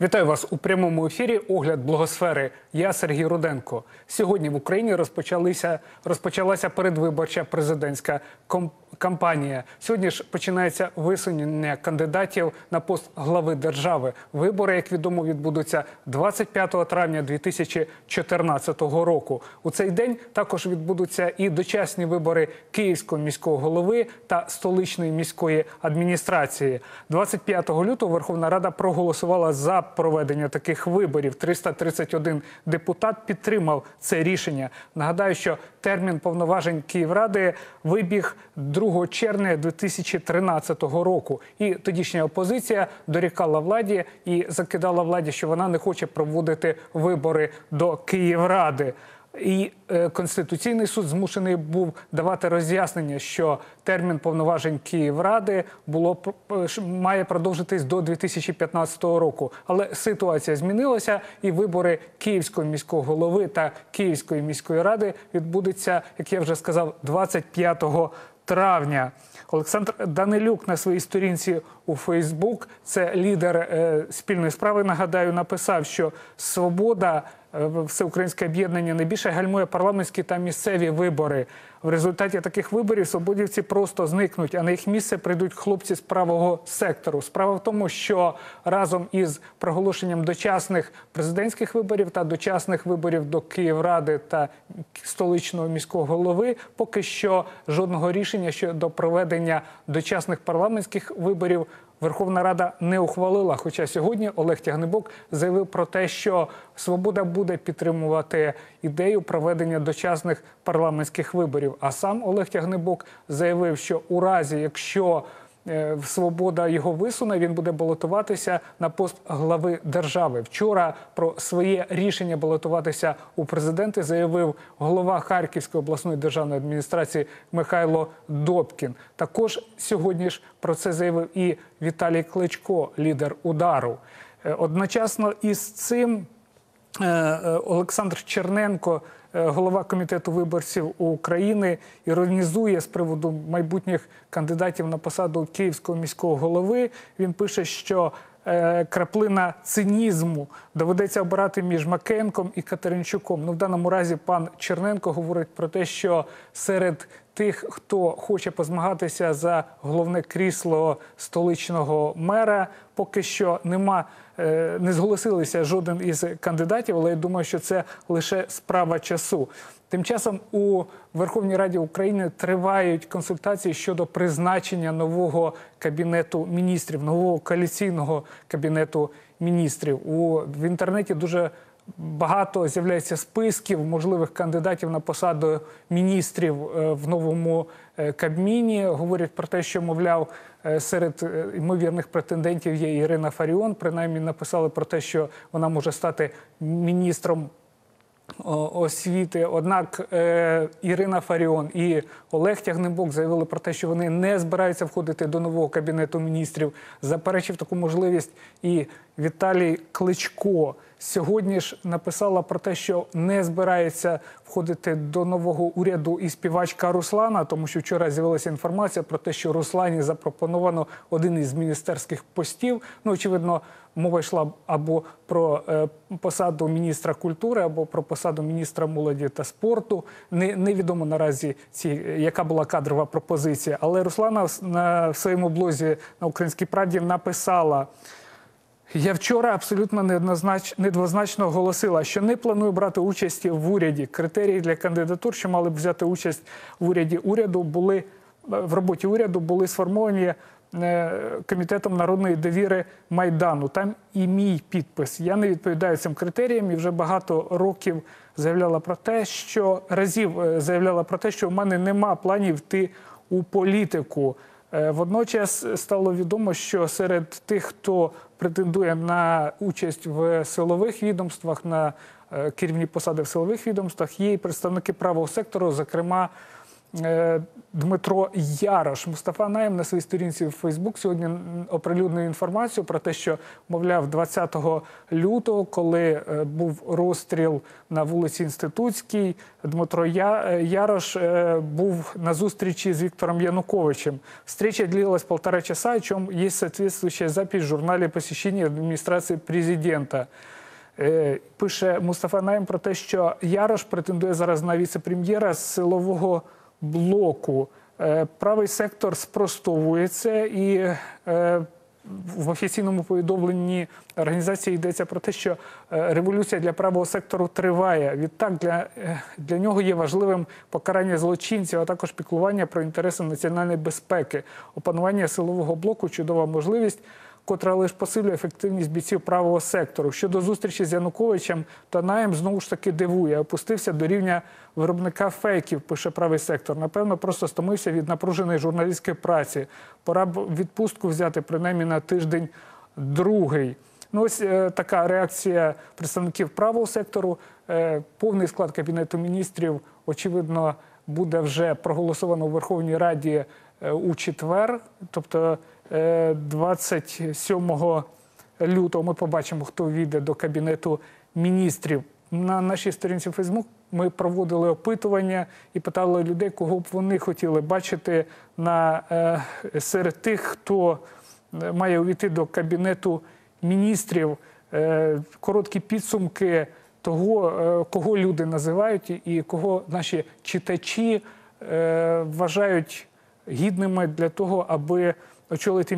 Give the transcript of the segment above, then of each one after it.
Вітаю вас у прямому ефірі. Огляд благосфери. Я Сергій Руденко. Сьогодні в Україні розпочалися розпочалася передвиборча президентська кампанія. Сьогодні ж починається висунення кандидатів на пост глави держави. Вибори, як відомо, відбудуться 25 травня 2014 року. У цей день також відбудуться і дочасні вибори Київського міського голови та столичної міської адміністрації. 25 лютого Верховна Рада проголосувала за проведення таких виборів. 331 депутат підтримав це рішення. Нагадаю, що термін повноважень Київради вибіг 2 червня 2013 року. І тодішня опозиція дорікала владі і закидала владі, що вона не хоче проводити вибори до Київради. І е, Конституційний суд змушений був давати роз'яснення, що термін повноважень Київради було п- має продовжитись до 2015 року. Але ситуація змінилася, і вибори Київського міського голови та Київської міської ради відбудуться, як я вже сказав, 25 травня. Олександр Данилюк на своїй сторінці у Фейсбук, це лідер е, спільної справи. Нагадаю, написав, що свобода, е, всеукраїнське об'єднання найбільше гальмує парламентські та місцеві вибори. В результаті таких виборів свободівці просто зникнуть, а на їх місце прийдуть хлопці з правого сектору. Справа в тому, що разом із проголошенням дочасних президентських виборів та дочасних виборів до Київради та столичного міського голови поки що жодного рішення щодо проведення дочасних парламентських виборів Верховна Рада не ухвалила. Хоча сьогодні Олег Тягнебок заявив про те, що Свобода буде підтримувати ідею проведення дочасних парламентських виборів. А сам Олег Тягнебок заявив, що у разі, якщо Свобода його висуне, він буде балотуватися на пост глави держави. Вчора про своє рішення балотуватися у президенти заявив голова Харківської обласної державної адміністрації Михайло Добкін. Також сьогодні ж про це заявив і Віталій Кличко, лідер удару. Е, Одночасно із цим Е, е, Олександр Черненко, е, голова комітету виборців України, іронізує з приводу майбутніх кандидатів на посаду київського міського голови. Він пише, що е, краплина цинізму доведеться обирати між Макенком і Катеринчуком. Ну, в даному разі пан Черненко говорить про те, що серед тих, хто хоче позмагатися за головне крісло столичного мера, поки що нема, е, не зголосилися жоден із кандидатів, але я думаю, що це лише справа часу. Тим часом у Верховній Раді України тривають консультації щодо призначення нового кабінету міністрів, нового коаліційного кабінету міністрів. У в інтернеті дуже багато з'являється списків можливих кандидатів на посаду міністрів е, в новому е, Кабміні. Говорять про те, що мовляв е, серед ймовірних претендентів є Ірина Фаріон. Принаймні написали про те, що вона може стати міністром освіти. Однак Ірина Фаріон і Олег Тягнебок заявили про те, що вони не збираються входити до нового кабінету міністрів. Заперечив таку можливість і Віталій Кличко. Сьогодні ж написала про те, що не збирається входити до нового уряду і співачка Руслана, тому що вчора з'явилася інформація про те, що Руслані запропоновано один із міністерських постів. Ну, очевидно, мова йшла або про е, посаду міністра культури, або про посаду міністра молоді та спорту. Не, невідомо наразі ці, яка була кадрова пропозиція. Але Руслана на в своєму блозі на Українській правді написала. Я вчора абсолютно недвозначно оголосила, що не планую брати участь в уряді. Критерії для кандидатур, що мали б взяти участь в уряді уряду, були в роботі уряду були сформовані е, комітетом народної довіри майдану. Там і мій підпис. Я не відповідаю цим критеріям і вже багато років заявляла про те, що разів е, заявляла про те, що в мене нема планів йти у політику. Е, Водночас стало відомо, що серед тих, хто претендує на участь в силових відомствах, на е, керівні посади в силових відомствах, є і представники правого сектору, зокрема Дмитро Ярош. Мустафа Наєм на своїй сторінці в Фейсбук сьогодні оприлюднив інформацію про те, що, мовляв, 20 лютого, коли е, був розстріл на вулиці Інститутській, Дмитро е, Ярош е, був на зустрічі з Віктором Януковичем. Встреча длилась полтора часа, о чем есть соответствующая запись в журнале посещения администрации президента. Е, Пише Мустафа Наєм про те, що Ярош претендує зараз на віце-прем'єра з силового блоку. Е, Правий сектор спростовує це і е, в офіційному повідомленні організації йдеться про те, що е, революція для правого сектору триває. Відтак для, для нього є важливим покарання злочинців, а також піклування про інтереси національної безпеки. Опанування силового блоку чудова можливість котра лише посилює ефективність бійців правого сектору. Щодо зустрічі з Януковичем, то Наєм знову ж таки дивує, опустився до рівня виробника фейків, пише правий сектор. Напевно, просто стомився від напруженої журналістської праці. Пора б відпустку взяти принаймні на тиждень другий. Ну, ось е, така реакція представників правого сектору. Е, повний склад кабінету міністрів, очевидно, буде вже проголосовано у Верховній Раді е, у четвер, тобто 27 лютого. Ми побачимо, хто війде до кабінету міністрів. На нашій сторінці Фейсбук ми проводили опитування і питали людей, кого б вони хотіли бачити на е, серед тих, хто е, має увійти до кабінету міністрів. Е, короткі підсумки того, е, кого люди називають і кого наші читачі е, вважають гідними для того, аби очолити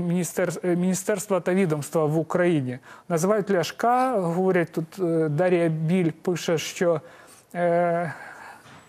е, міністерства та відомства в Україні. Називають Ляшка, говорять тут е, Дар'я Біль пише, що е,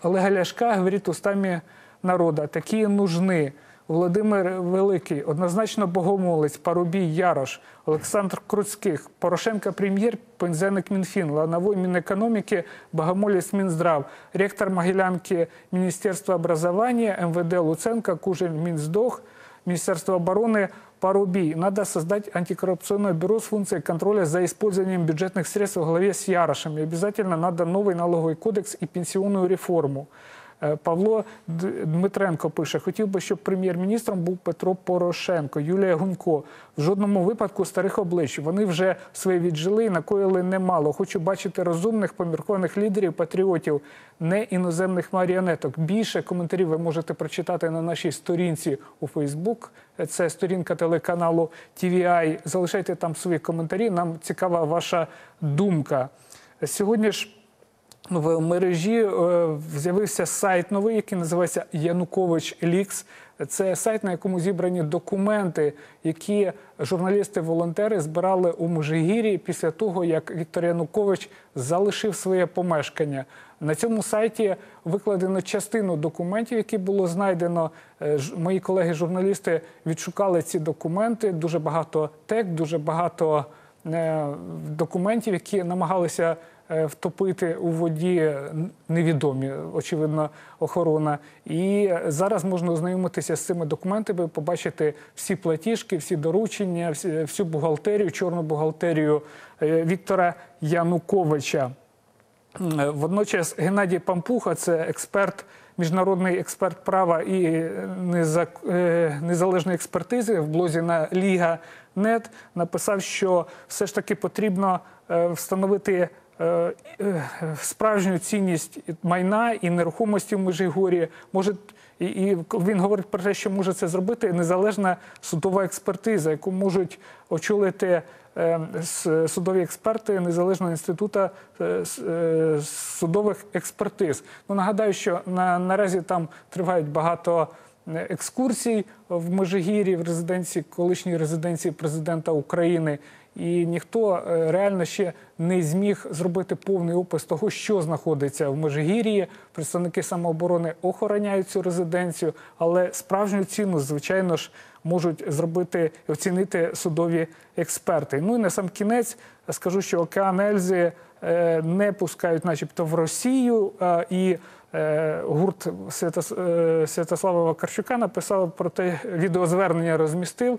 Олега Ляшка говорить устами народа, такі нужны. Володимир Великий, однозначно богомолець, Парубій Ярош, Олександр Круцьких, Порошенко прем'єр, Пензеник Мінфін, Лановой Мінекономіки, Богомолець Мінздрав, ректор Могилянки Міністерства образования, МВД Луценко, Кужель Мінздох, Министерство обороны Парубий. Надо создать антикоррупционное бюро с функцией контроля за использованием бюджетных средств во главе с Ярошем. И обязательно надо новый налоговый кодекс и пенсионную реформу. Е, Павло Дмитренко пише: хотів би, щоб прем'єр-міністром був Петро Порошенко, Юлія Гунько. В жодному випадку старих облич. Вони вже своє віджили і накоїли немало. Хочу бачити розумних, поміркованих лідерів, патріотів, не іноземних маріонеток. Більше коментарів ви можете прочитати на нашій сторінці у Фейсбук. Це сторінка телеканалу TVI. Залишайте там свої коментарі. Нам цікава ваша думка. Сьогодні ж в мережі е, з'явився сайт новий, який називається Янукович Лікс. Це сайт, на якому зібрані документи, які журналісти-волонтери збирали у Межигір'ї після того, як Віктор Янукович залишив своє помешкання. На цьому сайті викладено частину документів, які було знайдено. Е, Мої колеги-журналісти відшукали ці документи. Дуже багато тек, дуже багато е, документів, які намагалися втопити у воді невідомі, очевидно, охорона. І зараз можна ознайомитися з цими документами, побачити всі платіжки, всі доручення, всю бухгалтерію, чорну бухгалтерію е, Віктора Януковича. Е, Водночас Геннадій Пампуха, це експерт, міжнародний експерт права і е, е, незалежної експертизи в блозі на Ліга.нет, написав, що все ж таки потрібно е, встановити е, е, справжню цінність майна і нерухомості в Межигорі. Може, і, і він говорить про те, що може це зробити незалежна судова експертиза, яку можуть очолити е, судові експерти Незалежного інституту е, е, судових експертиз. Ну нагадаю, що на, наразі там тривають багато е, екскурсій в Межигір'ї, в резиденції, колишній резиденції президента України. І ніхто е, реально ще не зміг зробити повний опис того, що знаходиться в Межигір'ї. Представники самооборони охороняють цю резиденцію, але справжню ціну, звичайно ж, можуть зробити оцінити судові експерти. Ну і на сам кінець скажу, що океан Ельзи е, не пускають, начебто, в Росію. І е, гурт Святос- Святослава Вакарчука написав про те, відеозвернення розмістив.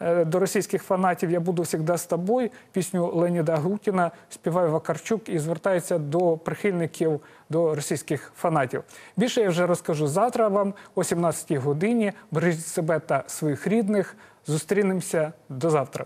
Е, до російських фанатів Я буду завжди з тобою. Пісню Леоніда Гутіна співає Вакарчук і звертається до прихильників до російських фанатів. Більше я вже розкажу завтра вам о 17 годині. Бережіть себе та своїх рідних. Зустрінемося до завтра.